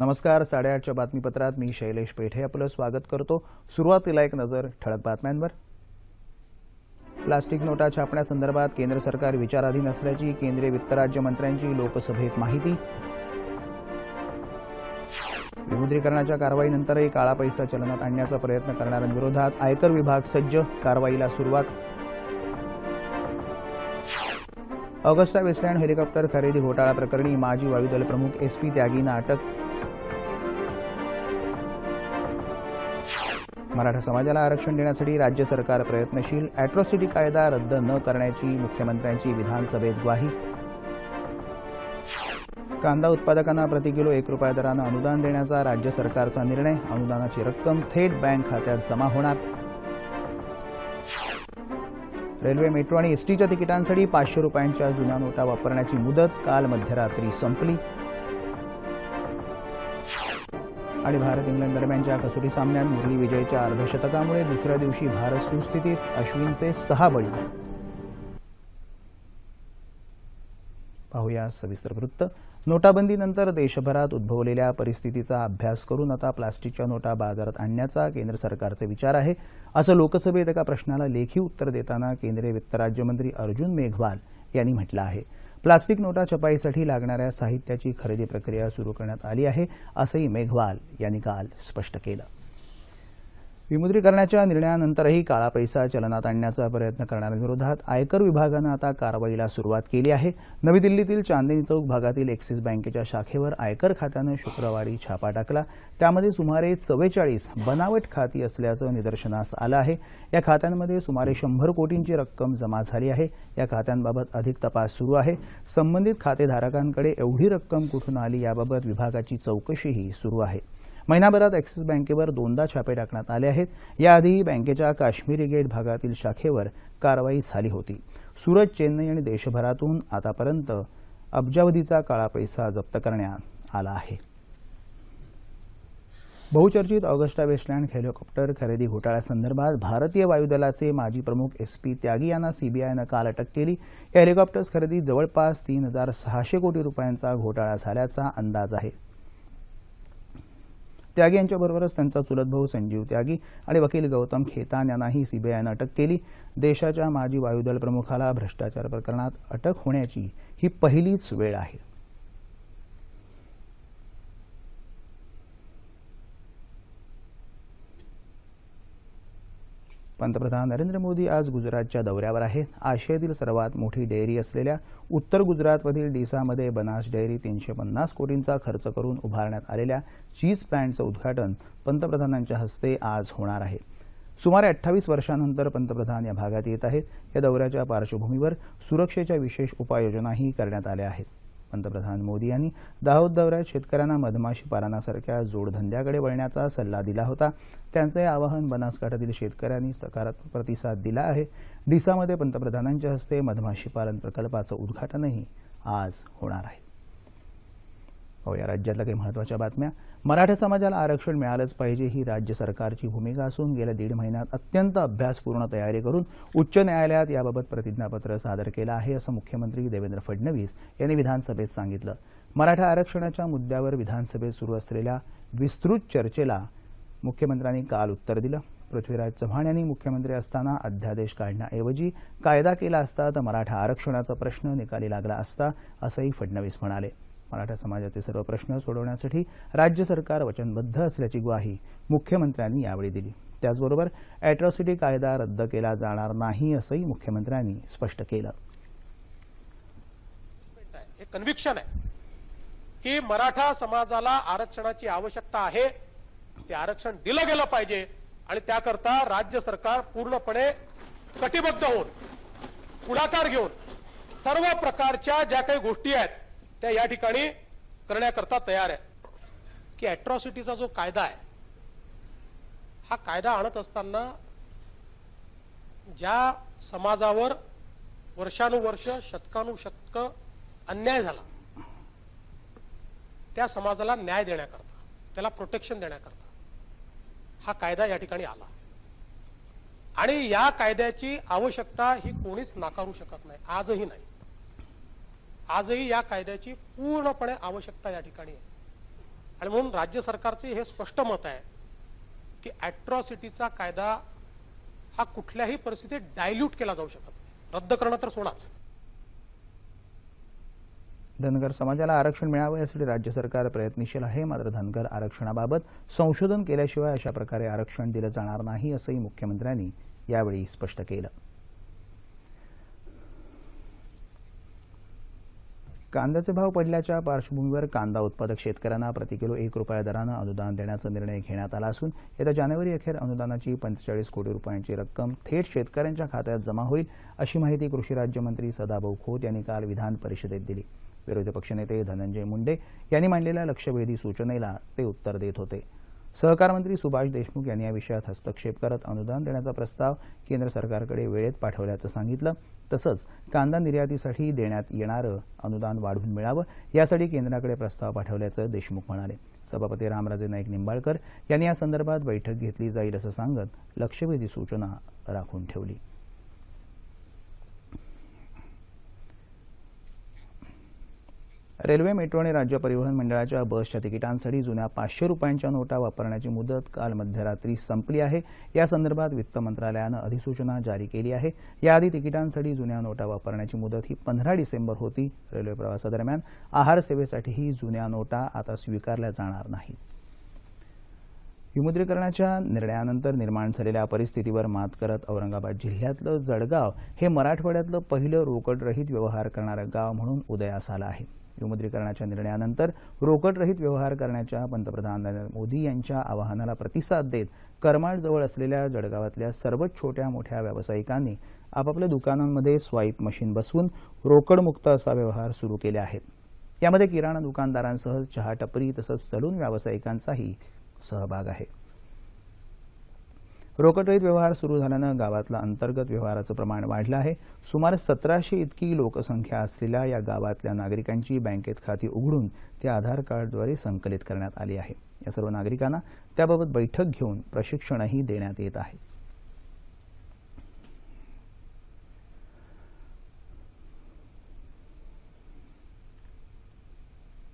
नमस्कार साडेआठच्या बातमीपत्रात मी शैलेश पेठे आपलं स्वागत करतो. सुरुवातीला एक नजर ठळक बातम्यांवर. प्लास्टिक नोटा छापण्यासंदर्भात केंद्र सरकार विचाराधीन असल्याची केंद्रीय वित्त राज्यमंत्र्यांची लोकसभेत माहिती. विमुद्रीकरणाच्या कारवाईनंतरही काळा पैसा चलनात आणण्याचा प्रयत्न करणाऱ्यांविरोधात आयकर विभाग सज्ज कारवाईला सुरुवात. ऑगस्टा वेस्टलँड हेलिकॉप्टर खरेदी घोटाळा प्रकरणी माजी वायुदल प्रमुख एस पी त्यागींना अटक. मराठा समाजाला आरक्षण देण्यासाठी राज्य सरकार प्रयत्नशील अॅट्रॉसिटी कायदा रद्द न करण्याची मुख्यमंत्र्यांची विधानसभेत ग्वाही. कांदा उत्पादकांना प्रति किलो एक रुपया दरानं अनुदान देण्याचा राज्य सरकारचा निर्णय. अनुदानाची रक्कम थेट बँक खात्यात जमा होणार. रेल्वे मेट्रो आणि एसटीच्या तिकिटांसाठी पाचशे रुपयांच्या जुन्या नोटा वापरण्याची मुदत काल मध्यरात्री संपली. आणि भारत इंग्लंड दरम्यानच्या कसोटी सामन्यात मुरली विजयच्या अर्धशतकामुळे दुसऱ्या दिवशी भारत सुस्थितीत अश्विनचे सहा बळी. पाहूया सविस्तर वृत्त. नोटाबंदीनंतर देशभरात उद्भवलेल्या परिस्थितीचा अभ्यास करून आता प्लास्टिकच्या नोटा बाजारात आणण्याचा केंद्र सरकारचे विचार आहे. असं लोकसभेत एका प्रश्नाला लेखी उत्तर देताना केंद्रीय वित्त राज्यमंत्री अर्जुन मेघवाल यांनी म्हटलं आहे. प्लास्टिक नोटा छपाईसाठी लागणाऱ्या साहित्याची खरेदी प्रक्रिया सुरू करण्यात आली आहे असंही मेघवाल यांनी काल स्पष्ट केलं. विमुद्रीकरणाच्या निर्णयानंतरही काळा पैसा चलनात आणण्याचा प्रयत्न करणाऱ्यांविरोधात आयकर विभागानं आता कारवाईला सुरुवात केली आहे. नवी दिल्लीतील चांदणी चौक भागातील एक्सिस बँकेच्या शाखेवर आयकर खात्यानं शुक्रवारी छापा टाकला. त्यामध्ये सुमारे चव्वेचाळीस बनावट खाती असल्याचं निदर्शनास आलं आहे. या खात्यांमध्ये सुमारे शंभर कोटींची रक्कम जमा झाली आहे. या खात्यांबाबत अधिक तपास सुरू आहे. संबंधित खातेधारकांकडे एवढी रक्कम कुठून आली याबाबत विभागाची चौकशीही सुरू आहे. महिनाभरात ॲक्सिस बँकेवर दोनदा छापे टाकण्यात आले आहेत. याआधीही बँकेच्या काश्मीरी गेट भागातील शाखेवर कारवाई झाली होती. सुरत चेन्नई आणि देशभरातून आतापर्यंत अब्जावधीचा काळा पैसा जप्त करण्यात आला आहे. बहुचर्चित ऑगस्टा वेस्टलँड हेलिकॉप्टर खरेदी घोटाळ्यासंदर्भात भारतीय वायुदलाचे माजी प्रमुख एस पी त्यागी यांना सीबीआयनं काल अटक केली. या हेलिकॉप्टर्स खरेदी जवळपास तीन हजार सहाशे कोटी रुपयांचा घोटाळा झाल्याचा अंदाज आहे. त्यागी यांच्याबरोबरच त्यांचा चुलत भाऊ संजीव त्यागी आणि वकील गौतम खेतान यांनाही सीबीआयनं अटक केली. देशाच्या माजी वायुदल प्रमुखाला भ्रष्टाचार प्रकरणात अटक होण्याची ही पहिलीच वेळ आहे. पंतप्रधान नरेंद्र मोदी आज गुजरातच्या दौऱ्यावर आहेत. आशियातील सर्वात मोठी डेअरी असलेल्या उत्तर गुजरातमधील डिसामध्ये बनास डेअरी तीनशे पन्नास कोटींचा खर्च करून उभारण्यात आलेल्या चीज प्लॅन्टचं उद्घाटन पंतप्रधानांच्या हस्ते आज होणार आहे. सुमारे अठ्ठावीस वर्षांनंतर पंतप्रधान या भागात येत आहेत. या दौऱ्याच्या पार्श्वभूमीवर सुरक्षेच्या विशेष उपाययोजनाही करण्यात आल्या आहेत. पंतप्रधान मोदी यांनी दाहोद दौऱ्यात शेतकऱ्यांना मधमाशी पालनासारख्या जोडधंद्याकडे वळण्याचा सल्ला दिला होता. त्यांचे आवाहन बनासकाठातील शेतकऱ्यांनी सकारात्मक प्रतिसाद दिला आहे. डिसामध्ये पंतप्रधानांच्या हस्ते मधमाशी पालन प्रकल्पाचं उद्घाटनही आज होणार आहे. हो या राज्यातल्या काही महत्त्वाच्या बातम्या. मराठा समाजाला आरक्षण मिळालंच पाहिजे ही राज्य सरकारची भूमिका असून गेल्या दीड महिन्यात अत्यंत अभ्यासपूर्ण तयारी करून उच्च न्यायालयात याबाबत प्रतिज्ञापत्र सादर केलं आहे असं मुख्यमंत्री देवेंद्र फडणवीस यांनी विधानसभेत सांगितलं. मराठा आरक्षणाच्या मुद्द्यावर विधानसभेत सुरू असलेल्या विस्तृत चर्चेला मुख्यमंत्र्यांनी काल उत्तर दिलं. पृथ्वीराज चव्हाण यांनी मुख्यमंत्री असताना अध्यादेश काढण्याऐवजी कायदा केला असता तर मराठा आरक्षणाचा प्रश्न निकाली लागला असता असंही फडणवीस म्हणाले. मराठा समाजाचे सर्व प्रश्न सोडवण्यासाठी राज्य सरकार वचनबद्ध असल्याची ग्वाही मुख्यमंत्र्यांनी यावेळी दिली. त्याचबरोबर अॅट्रॉसिटी कायदा रद्द केला जाणार नाही असंही मुख्यमंत्र्यांनी स्पष्ट केलं. हे कन्व्हिक्शन आहे. की मराठा समाजाला आरक्षणाची आवश्यकता आहे ते आरक्षण दिलं गेलं पाहिजे आणि त्याकरता राज्य सरकार पूर्णपणे कटिबद्ध होऊन पुढाकार घेऊन सर्व प्रकारच्या ज्या काही गोष्टी आहेत त्या या ठिकाणी करण्याकरता तयार आहे. की अॅट्रॉसिटीचा जो कायदा आहे हा कायदा आणत असताना ज्या समाजावर वर्षानुवर्ष शतकानुशतक अन्याय झाला त्या समाजाला न्याय देण्याकरता त्याला प्रोटेक्शन देण्याकरता हा कायदा या ठिकाणी आला. आणि या कायद्याची आवश्यकता ही कोणीच नाकारू शकत नाही आजही नाही. आजही या कायद्याची पूर्णपणे आवश्यकता या ठिकाणी आहे. आणि म्हणून राज्य सरकारचे हे स्पष्ट मत आहे की अॅट्रॉसिटीचा कायदा हा कुठल्याही परिस्थितीत डायल्यूट केला जाऊ शकत नाही. रद्द करणं तर सोडाच. धनगर समाजाला आरक्षण मिळावं यासाठी राज्य सरकार प्रयत्नशील आहे. मात्र धनगर आरक्षणाबाबत संशोधन केल्याशिवाय अशा प्रकारे आरक्षण दिलं जाणार नाही असंही मुख्यमंत्र्यांनी यावेळी स्पष्ट केलं. कांद्याचे भाव पडल्याच्या पार्श्वभूमीवर कांदा उत्पादक शेतकऱ्यांना प्रतिकिलो एक रुपया दरानं अनुदान देण्याचा निर्णय घेण्यात आला असून येत्या जानेवारी अखेर अनुदानाची पंचेचाळीस कोटी रुपयांची रक्कम थेट शेतकऱ्यांच्या खात्यात जमा होईल अशी माहिती कृषी राज्यमंत्री सदाभाऊ खोत यांनी काल विधान परिषदेत दिली. विरोधी पक्षनेते धनंजय मुंडे यांनी मांडलेल्या लक्षवेधी सूचनेला ते उत्तर देत होते. सहकार मंत्री सुभाष देशमुख यांनी या विषयात हस्तक्षेप करत अनुदान देण्याचा प्रस्ताव केंद्र सरकारकडे वेळेत पाठवल्याचं सांगितलं. तसंच कांदा निर्यातीसाठी देण्यात येणारं अनुदान वाढवून मिळावं यासाठी केंद्राकडे प्रस्ताव पाठवल्याचं देशमुख म्हणाले. सभापती रामराजे नाईक निंबाळकर यांनी या संदर्भात बैठक घेतली जाईल असं सांगत लक्षवेधी सूचना राखून ठेवली. रेल्वे मेट्रो आणि राज्य परिवहन मंडळाच्या बसच्या तिकिटांसाठी जुन्या पाचशे रुपयांच्या नोटा वापरण्याची मुदत काल मध्यरात्री संपली आहे. या संदर्भात वित्त मंत्रालयानं अधिसूचना जारी केली आहे. याआधी तिकिटांसाठी जुन्या नोटा वापरण्याची मुदत ही पंधरा डिसेंबर होती. रेल्वे प्रवासादरम्यान आहार सेवेसाठीही जुन्या नोटा आता स्वीकारल्या जाणार नाहीत. विमुद्रीकरणाच्या निर्णयानंतर निर्माण झालेल्या परिस्थितीवर मात करत औरंगाबाद जिल्ह्यातलं जळगाव हे मराठवाड्यातलं पहिलं रोकडरहित व्यवहार करणारं गाव म्हणून उदयास आलं आहे. विमुद्रीकरणाच्या निर्णयानंतर रोकडरहित व्यवहार करण्याच्या पंतप्रधान नरेंद्र मोदी यांच्या आवाहनाला प्रतिसाद देत करमाळजवळ असलेल्या जळगावातल्या सर्वच छोट्या मोठ्या व्यावसायिकांनी आपापल्या दुकानांमध्ये स्वाईप मशीन बसवून रोकडमुक्त असा व्यवहार सुरू केले आहेत. यामध्ये किराणा दुकानदारांसह चहा टपरी तसंच सलून व्यावसायिकांचाही सहभाग आहे. रोकडरहित व्यवहार सुरू झाल्यानं गावातलं अंतर्गत व्यवहाराचं प्रमाण वाढलं आहे. सुमारे सतराशे इतकी लोकसंख्या असलेल्या या गावातल्या नागरिकांची बँकेत खाती उघडून ते आधार कार्डद्वारे संकलित करण्यात आली आहे. या सर्व नागरिकांना त्याबाबत बैठक घेऊन प्रशिक्षणही देण्यात येत आहे.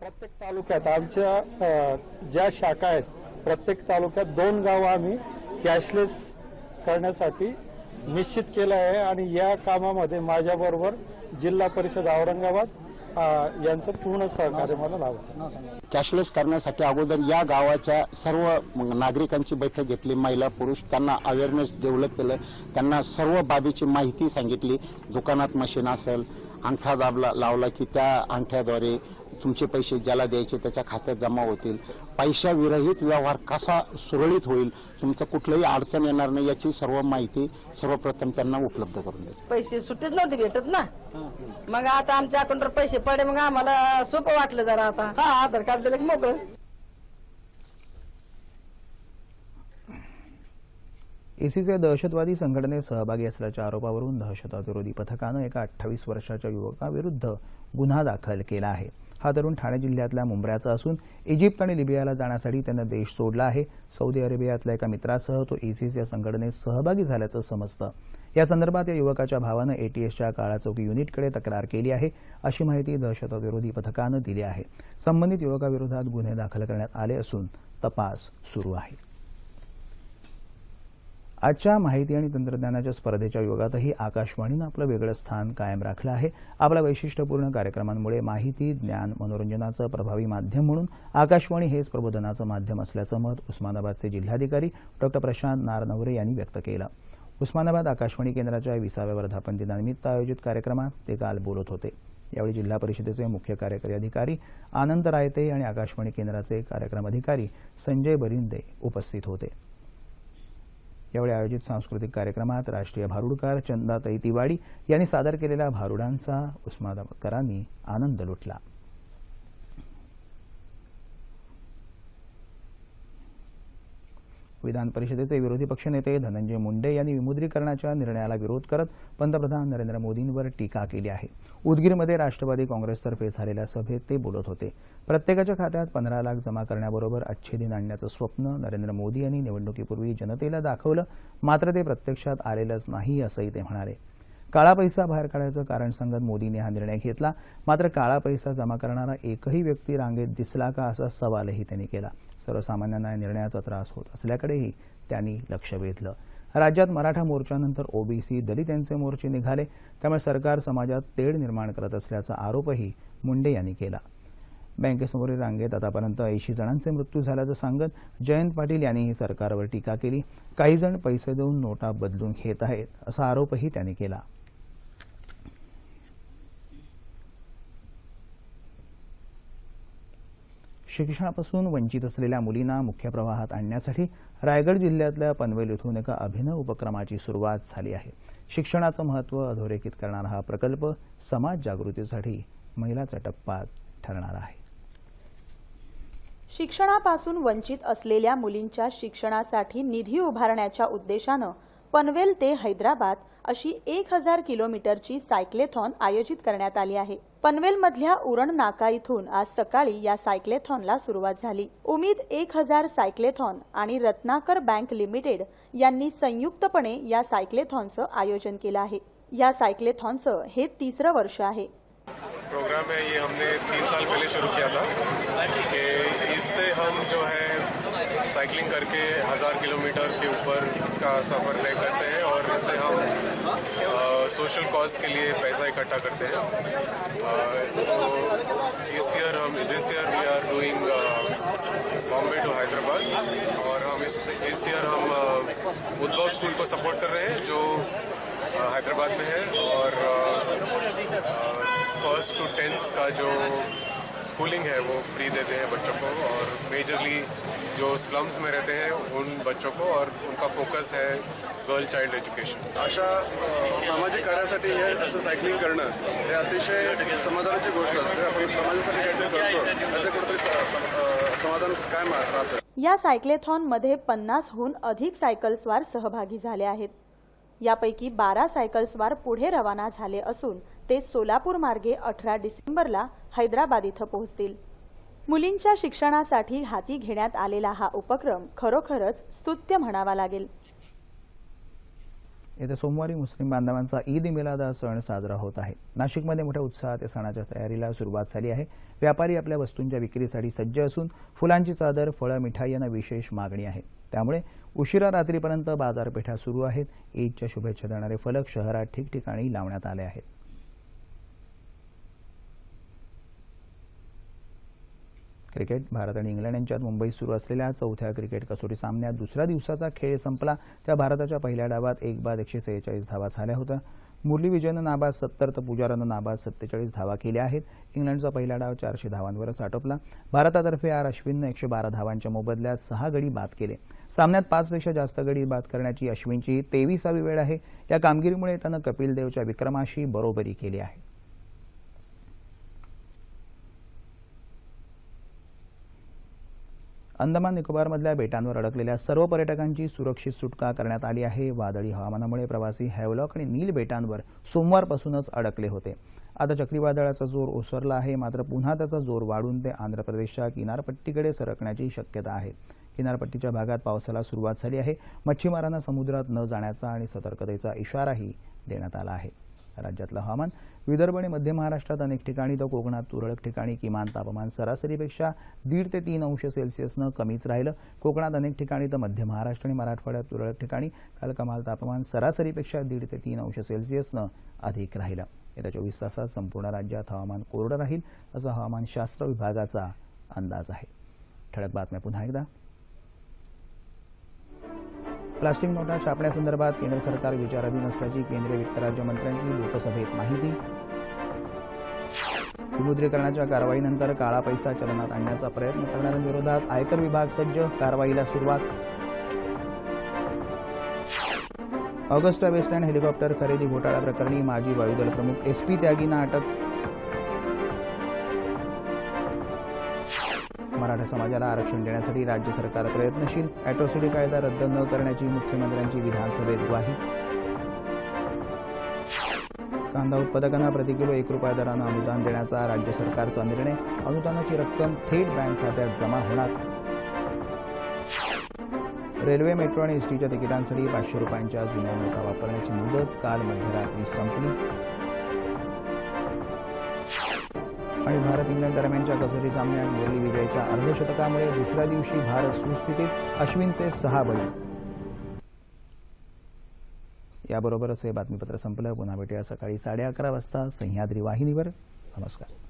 प्रत्येक तालुक्यात आमच्या ज्या शाखा आहेत प्रत्येक तालुक्यात दोन गावं आम्ही कॅशलेस करण्यासाठी निश्चित केलं आहे आणि या कामामध्ये माझ्याबरोबर जिल्हा परिषद औरंगाबाद यांचं पूर्ण सहकार्य मला लाभलं. कॅशलेस करण्यासाठी अगोदर या गावाच्या सर्व नागरिकांची बैठक घेतली महिला पुरुष त्यांना अवेअरनेस डेव्हलप केलं त्यांना सर्व बाबीची माहिती सांगितली. दुकानात मशीन असेल अंगठा दाबला लावला की त्या अंगठ्याद्वारे तुमचे पैसे ज्याला द्यायचे त्याच्या खात्यात जमा होतील. पैशाविरहित व्यवहार कसा सुरळीत होईल तुमचं कुठलंही अडचण येणार नाही याची सर्व माहिती सर्वप्रथम त्यांना उपलब्ध करून देईल पैसे सुट्टीच नव्हते भेटत ना? मग आता आमच्या अकाउंटवर पैसे पडे मग आम्हाला सोपं वाटलं जरा आता. हा आधार कार्ड दिलं की मोकळं इसीचे दहशतवादी संघटनेत सहभागी असल्याच्या आरोपावरून दहशतवाद विरोधी पथकानं एका अठ्ठावीस वर्षाच्या युवकाविरुद्ध गुन्हा दाखल केला आहे. हा तरुण ठाणे जिल्ह्यातल्या मुंब्र्याचा असून इजिप्त आणि लिबियाला जाण्यासाठी त्यानं देश सोडला आहे. सौदी अरेबियातल्या एका मित्रासह तो इसिस या संघटनेत सहभागी झाल्याचं समजतं. या संदर्भात या युवकाच्या भावानं एटीएसच्या काळा चौकी युनिटकडे तक्रार केली आहे अशी माहिती दहशतविरोधी पथकानं दिली आहे. संबंधित युवकाविरोधात गुन्हे दाखल करण्यात आले असून तपास सुरू आहे. आजच्या माहिती आणि तंत्रज्ञानाच्या स्पर्धेच्या युगातही आकाशवाणीनं आपलं वेगळं स्थान कायम राखलं आहे. आपल्या वैशिष्ट्यपूर्ण कार्यक्रमांमुळे माहिती ज्ञान मनोरंजनाचं प्रभावी माध्यम म्हणून आकाशवाणी हेच प्रबोधनाचं माध्यम असल्याचं मत उस्मानाबादचे जिल्हाधिकारी डॉक्टर प्रशांत नारनवरे यांनी व्यक्त केलं. उस्मानाबाद आकाशवाणी केंद्राच्या विसाव्या वर्धापन दिनानिमित्त आयोजित कार्यक्रमात ते काल बोलत होते. यावेळी जिल्हा परिषदेचे मुख्य कार्यकारी अधिकारी आनंद रायते आणि आकाशवाणी केंद्राचे कार्यक्रम अधिकारी संजय बरिंदे उपस्थित होते. यावेळी आयोजित सांस्कृतिक कार्यक्रमात राष्ट्रीय भारुडकार चंदाताई तिवाडी यांनी सादर केलेल्या भारुडांचा उस्मानाबादकरांनी आनंद लुटला. विधान परिषदेचे विरोधी पक्षनेते धनंजय मुंडे यांनी विमुद्रीकरणाच्या निर्णयाला विरोध करत पंतप्रधान नरेंद्र मोदींवर टीका केली आहे. उदगीरमध्ये राष्ट्रवादी काँग्रेसतर्फे झालेल्या सभेत ते बोलत होते. प्रत्येकाच्या खात्यात पंधरा लाख जमा करण्याबरोबर अच्छे आणण्याचं स्वप्न नरेंद्र मोदी यांनी निवडणुकीपूर्वी जनतेला दाखवलं मात्र ते प्रत्यक्षात आलेलंच नाही असंही ते म्हणाले. काळा पैसा बाहेर काढायचं कारण सांगत मोदींनी हा निर्णय घेतला. मात्र काळा पैसा जमा करणारा एकही व्यक्ती रांगेत दिसला का असा सवालही त्यांनी केला. सर्वसामान्यांना या निर्णयाचा त्रास होत असल्याकडेही त्यांनी लक्ष वेधलं. राज्यात मराठा मोर्चानंतर ओबीसी दलित यांचे मोर्चे निघाले. त्यामुळे सरकार समाजात तेढ निर्माण करत असल्याचा आरोपही मुंडे यांनी केला. बँकेसमोरील रांगेत आतापर्यंत ऐंशी जणांचे मृत्यू झाल्याचं सांगत जयंत पाटील यांनीही सरकारवर टीका केली. काही जण पैसे देऊन नोटा बदलून घेत आहेत असा आरोपही त्यांनी केला. शिक्षणापासून वंचित असलेल्या मुलींना मुख्य प्रवाहात आणण्यासाठी रायगड जिल्ह्यातल्या पनवेल इथून एका अभिनव उपक्रमाची सुरुवात झाली आहे. शिक्षणाचं महत्त्व अधोरेखित करणारा हा प्रकल्प समाज जागृतीसाठी महिलाचा टप्पाच ठरणार आहे. शिक्षणापासून वंचित असलेल्या मुलींच्या शिक्षणासाठी निधी उभारण्याच्या उद्देशानं पनवेल ते हैदराबाद अशी एक हजार किलोमीटरची सायक्लेथॉन आयोजित करण्यात आली आहे. पनवेलमधल्या उरण नाका इथून आज सकाळी या सायक्लेथॉनला सुरुवात झाली. उमीद एक हजार सायक्लेथॉन आणि रत्नाकर बँक लिमिटेड यांनी संयुक्तपणे या सायक्लेथॉनचं आयोजन केलं आहे. या सायक्लेथॉनचं हे तिसरं वर्ष आहे. प्रोग्राम है ये हमने तीन साल पहले शुरू किया था कि इससे हम जो है साइकिलिंग करके हज़ार किलोमीटर के ऊपर का सफ़र तय करते हैं और इससे हम सोशल कॉज के लिए पैसा इकट्ठा करते हैं। तो इस year Hum this year we are doing Bombay to Hyderabad और हम इस इस ईयर हम उद्भव स्कूल को सपोर्ट कर रहे हैं, जो हैदराबाद में है और फ़र्स्ट टू टेंथ का जो स्कूलिंग है वो फ्री देते हैं बच्चों को और मेजरली जो स्लम्स में रहते हैं उन बच्चों को और उनका फोकस है गर्ल चाइल्ड एज्युकेशन अशा सामाजिक कार्यासाठी हे असं सायकलिंग करणं हे अतिशय समाधानाची गोष्ट असते. आपण समाजासाठी काहीतरी करतो याचं कुठेतरी समाधान काय राहतं? या सायक्लेथॉनमध्ये पन्नासहून अधिक सायकलस्वार सहभागी झाले आहेत. यापैकी बारा सायकलस्वार पुढे रवाना झाले असून ते सोलापूर मार्गे अठरा डिसेंबरला हैदराबाद इथं पोहोचतील. मुलींच्या शिक्षणासाठी हाती घेण्यात आलेला हा उपक्रम खरोखरच स्तुत्य म्हणावा लागेल. येत्या सोमवारी मुस्लिम बांधवांचा ईद मिलादा सण साजरा होत आहे. नाशिकमध्ये मोठ्या उत्साहात या सणाच्या तयारीला सुरुवात झाली आहे. व्यापारी आपल्या वस्तूंच्या विक्रीसाठी सज्ज असून फुलांची चादर फळं मिठाई यांना विशेष मागणी आहे. त्यामुळे उशिरा रात्रीपर्यंत बाजारपेठा सुरू आहेत. ईदच्या शुभेच्छा देणारे फलक शहरात ठिकठिकाणी लावण्यात आले आहेत. क्रिकेट भारत आणि इंग्लंड यांच्यात मुंबईत सुरू असलेल्या चौथ्या क्रिकेट कसोटी सामन्यात दुसऱ्या दिवसाचा खेळ संपला. त्या भारताच्या पहिल्या डावात एक बाद एकशे सेहेचाळीस धावा झाल्या होत्या. मुरली विजयनं नाबाद सत्तर तर पुजारानं नाबाद सत्तेचाळीस धावा केल्या आहेत. इंग्लंडचा पहिला डाव चारशे धावांवरच आटोपला. भारतातर्फे आर अश्विननं एकशे बारा धावांच्या मोबदल्यात सहा गडी बाद केले. सामन्यात पाचपेक्षा जास्त गडी बाद करण्याची अश्विनची तेविसावी वेळ आहे. या कामगिरीमुळे त्यानं कपिल देवच्या विक्रमाशी बरोबरी केली आहे. अंदमान निकोबारमधल्या बेटांवर अडकलेल्या सर्व पर्यटकांची सुरक्षित सुटका करण्यात आली आहे. वादळी हवामानामुळे प्रवासी हॅवलॉक आणि नील बेटांवर सोमवारपासूनच अडकले होते. आता चक्रीवादळाचा जोर ओसरला आहे. मात्र पुन्हा त्याचा जोर वाढून ते आंध्र प्रदेशच्या किनारपट्टीकडे सरकण्याची शक्यता आहे. किनारपट्टीच्या भागात पावसाला सुरुवात झाली आहे. मच्छीमारांना समुद्रात न जाण्याचा आणि सतर्कतेचा इशाराही देण्यात आला आहे. राज्यातलं हवामान विदर्भ आणि मध्य महाराष्ट्रात अनेक ठिकाणी तर कोकणात तुरळक ठिकाणी किमान तापमान सरासरीपेक्षा दीड ते तीन अंश सेल्सिअसनं कमीच राहिलं. कोकणात अनेक ठिकाणी तर मध्य महाराष्ट्र आणि मराठवाड्यात तुरळक ठिकाणी काल कमाल तापमान सरासरीपेक्षा दीड ते तीन अंश सेल्सिअसनं अधिक राहिलं. येत्या चोवीस तासात संपूर्ण राज्यात हवामान कोरडं राहील असा हवामानशास्त्र विभागाचा अंदाज आहे. ठळक बातम्या पुन्हा एकदा. प्लास्टिक नोटा छापण्यासंदर्भात केंद्र सरकार विचाराधीन असल्याची केंद्रीय वित्त राज्यमंत्र्यांची लोकसभेत माहिती. विमुद्रीकरणाच्या कारवाईनंतर काळा पैसा चलनात आणण्याचा प्रयत्न करणाऱ्यांविरोधात आयकर विभाग सज्ज कारवाईला सुरुवात. ऑगस्टा वेस्टलँड हेलिकॉप्टर खरेदी घोटाळा प्रकरणी माजी वायुदल प्रमुख एस पी त्यागींना अटक. मराठा समाजाला आरक्षण देण्यासाठी राज्य सरकार प्रयत्नशील. अॅट्रॉसिटी कायदा रद्द न करण्याची मुख्यमंत्र्यांची विधानसभेत ग्वाही. कांदा उत्पादकांना प्रति किलो एक रुपया दरानं अनुदान देण्याचा राज्य सरकारचा निर्णय. अनुदानाची रक्कम थेट बँक खात्यात जमा होणार. रेल्वे मेट्रो आणि एसटीच्या तिकिटांसाठी पाचशे रुपयांच्या जुन्या नोटा वापरण्याची मुदत काल मध्यरात्री संपली. आणि भारत इंग्लंड दरम्यानच्या कसोटी सामन्यात मुरली विजयच्या अर्धशतकामुळे दुसऱ्या दिवशी भारत सुस्थितीत अश्विनचे सहा बळी. याबरोबरच हे बातमीपत्र संपलं. पुन्हा भेटूया सकाळी साडे अकरा वाजता. सह्याद्री वाहिनीवर. नमस्कार.